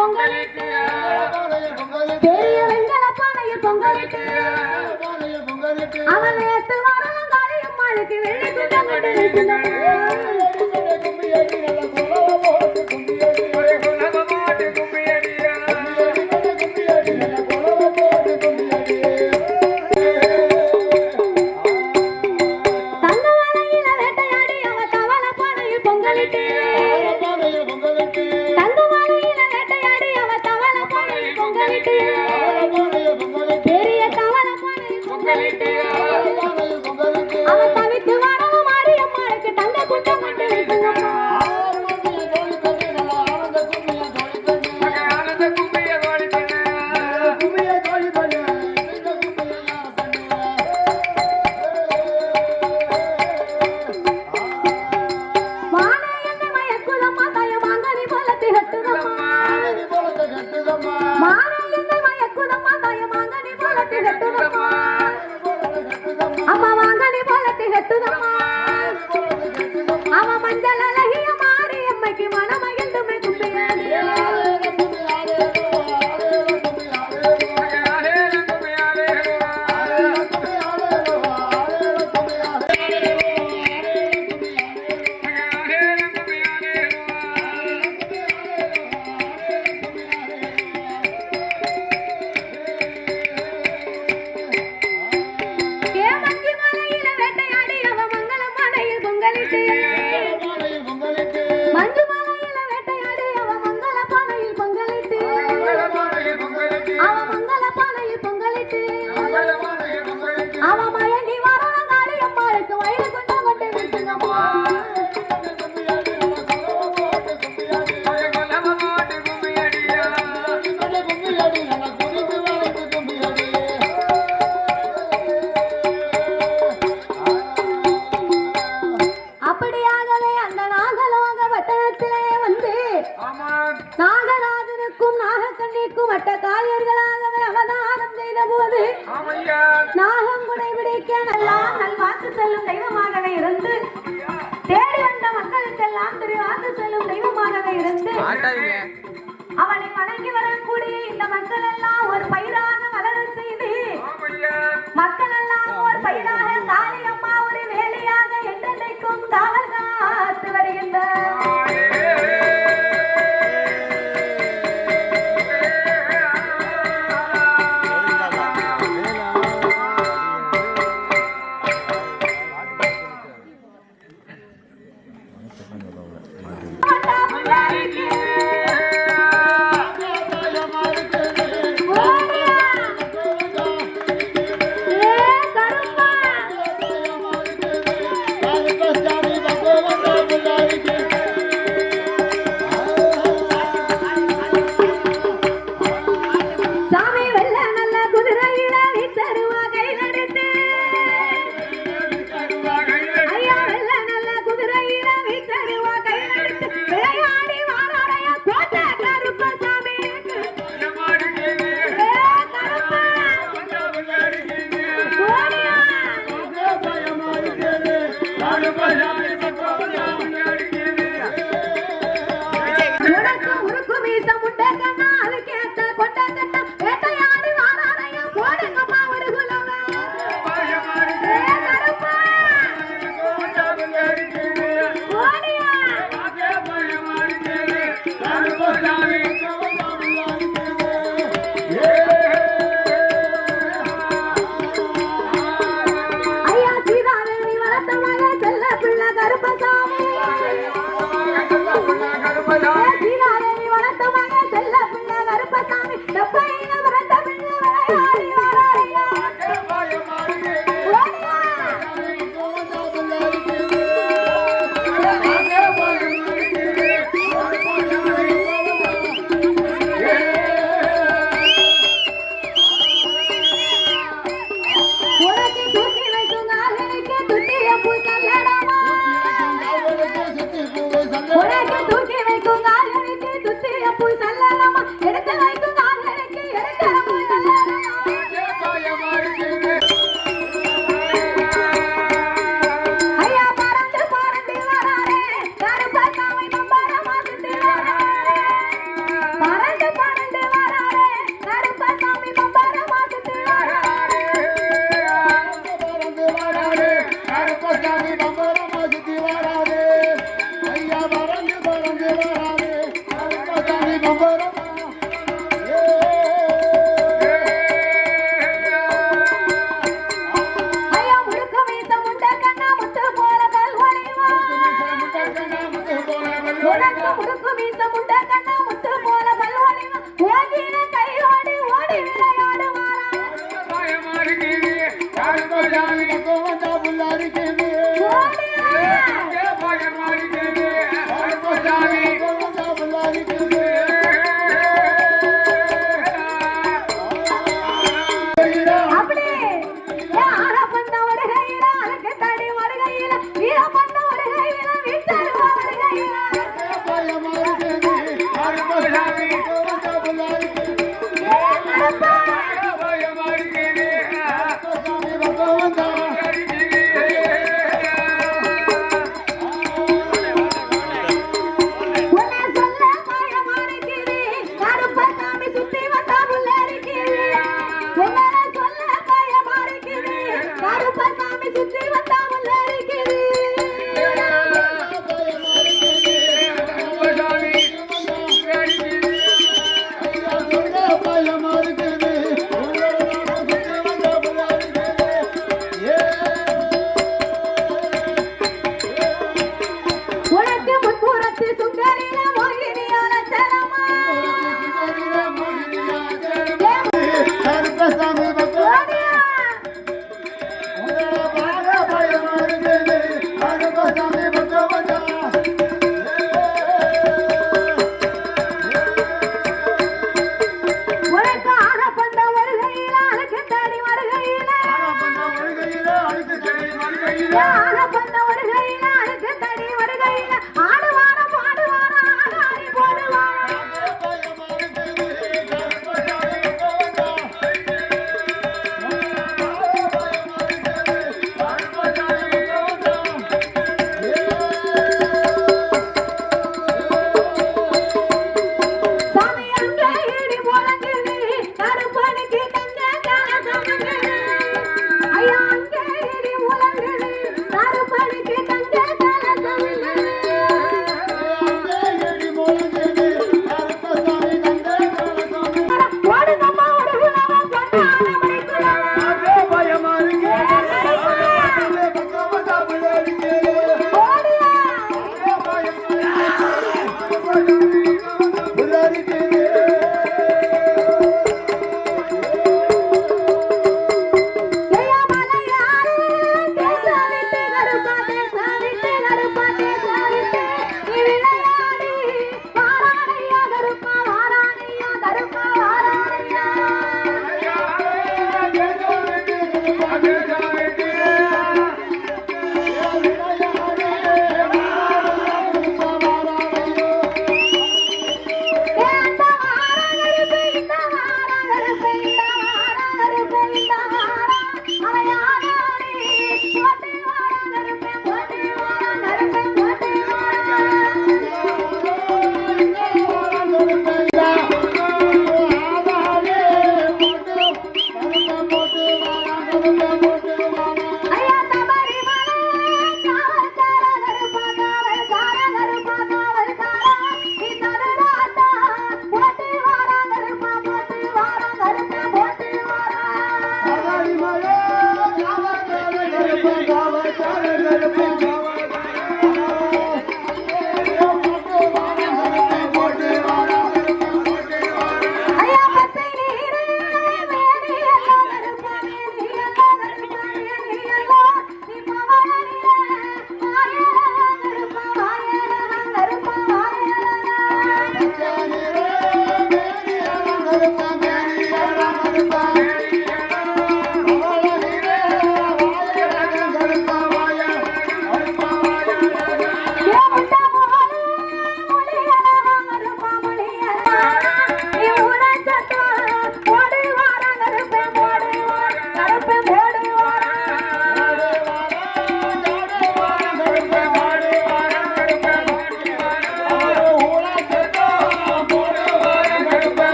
பொங்கலிட்டு பெரிய வெங்கல பானையில் பொங்கலிட்டு அவன் நேத்து வரவங்காலையும் மழைக்கு வெளியே வாக்கு செல்லும் தெய்வமாகவே இருந்து தேடி வந்த மக்களுக்கெல்லாம் திரு செல்லும் தெய்வமாகவே இருந்து அவனை வணங்கி வரக்கூடிய இந்த மக்கள் எல்லாம் ஒரு பயிராக வளர செய்து மக்கள் Claro